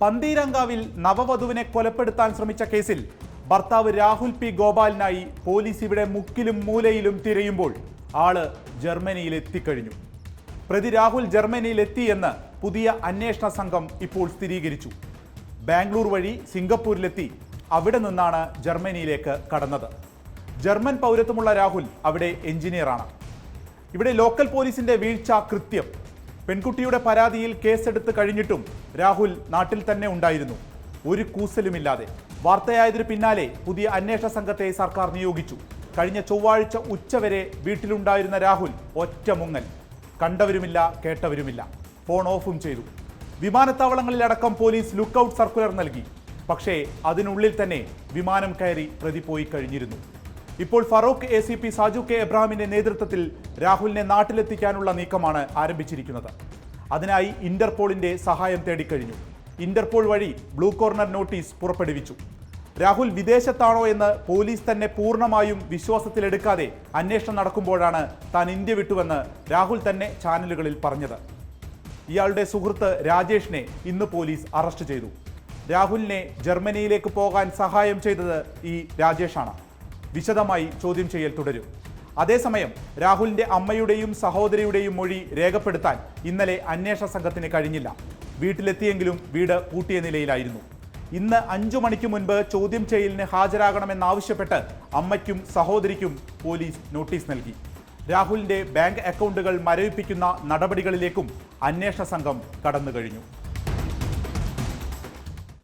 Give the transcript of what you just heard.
പന്തീരങ്കാവിൽ നവവധുവിനെ കൊലപ്പെടുത്താൻ ശ്രമിച്ച കേസിൽ ഭർത്താവ് രാഹുൽ പി ഗോപാലിനായി പോലീസ് ഇവിടെ മുക്കിലും മൂലയിലും തിരയുമ്പോൾ ആൾ ജർമ്മനിയിൽ എത്തിക്കഴിഞ്ഞു. പ്രതി രാഹുൽ ജർമ്മനിയിൽ എത്തിയെന്ന് പുതിയ അന്വേഷണ സംഘം ഇപ്പോൾ സ്ഥിരീകരിച്ചു. ബാംഗ്ലൂർ വഴി സിംഗപ്പൂരിലെത്തി അവിടെ നിന്നാണ് ജർമ്മനിയിലേക്ക് കടന്നത്. ജർമ്മൻ പൗരത്വമുള്ള രാഹുൽ അവിടെ എഞ്ചിനീയറാണ്. ഇവിടെ ലോക്കൽ പോലീസിന്റെ വീഴ്ച കൃത്യം. പെൺകുട്ടിയുടെ പരാതിയിൽ കേസെടുത്ത് കഴിഞ്ഞിട്ടും രാഹുൽ നാട്ടിൽ തന്നെ ഉണ്ടായിരുന്നു. ഒരു കൂസലുമില്ലാതെ. വാർത്തയായതിനു പിന്നാലെ പുതിയ അന്വേഷണ സംഘത്തെ സർക്കാർ നിയോഗിച്ചു. കഴിഞ്ഞ ചൊവ്വാഴ്ച ഉച്ചവരെ വീട്ടിലുണ്ടായിരുന്ന രാഹുൽ ഒറ്റ മുങ്ങൽ. കണ്ടവരുമില്ല കേട്ടവരുമില്ല. ഫോൺ ഓഫും ചെയ്തു. വിമാനത്താവളങ്ങളിലടക്കം പോലീസ് ലുക്കൌട്ട് സർക്കുലർ നൽകി. പക്ഷേ അതിനുള്ളിൽ തന്നെ വിമാനം കയറി പ്രതി പോയി കഴിഞ്ഞിരുന്നു. ഇപ്പോൾ Farook A C P Saju K എബ്രാഹിമിന്റെ നേതൃത്വത്തിൽ രാഹുലിനെ നാട്ടിലെത്തിക്കാനുള്ള നീക്കമാണ് ആരംഭിച്ചിരിക്കുന്നത്. അതിനായി ഇന്റർപോളിന്റെ സഹായം തേടിക്കഴിഞ്ഞു. ഇന്റർപോൾ വഴി ബ്ലൂ കോർണർ നോട്ടീസ് പുറപ്പെടുവിച്ചു. രാഹുൽ വിദേശത്താണോ എന്ന് പോലീസ് തന്നെ പൂർണമായും വിശ്വാസത്തിലെടുക്കാതെ അന്വേഷണം നടക്കുമ്പോഴാണ് താൻ ഇന്ത്യ വിട്ടുവെന്ന് രാഹുൽ തന്നെ ചാനലുകളിൽ പറഞ്ഞത്. ഇയാളുടെ സുഹൃത്ത് രാജേഷിനെ ഇന്ന് പോലീസ് അറസ്റ്റ് ചെയ്തു. രാഹുലിനെ ജർമ്മനിയിലേക്ക് പോകാൻ സഹായം ചെയ്തത് ഈ രാജേഷാണ്. വിശദമായി ചോദ്യം ചെയ്യൽ തുടരും. അതേസമയം രാഹുലിന്റെ അമ്മയുടെയും സഹോദരിയുടെയും മൊഴി രേഖപ്പെടുത്താൻ ഇന്നലെ അന്വേഷണ സംഘത്തിന് കഴിഞ്ഞില്ല. വീട്ടിലെത്തിയെങ്കിലും വീട് പൂട്ടിയ നിലയിലായിരുന്നു. ഇന്ന് അഞ്ചു മണിക്ക് മുൻപ് ചോദ്യം ചെയ്യലിന് ഹാജരാകണമെന്നാവശ്യപ്പെട്ട് അമ്മയ്ക്കും സഹോദരിക്കും പോലീസ് നോട്ടീസ് നൽകി. രാഹുലിന്റെ ബാങ്ക് അക്കൗണ്ടുകൾ മരവിപ്പിക്കുന്ന നടപടികളിലേക്കും അന്വേഷണ സംഘം കടന്നു കഴിഞ്ഞു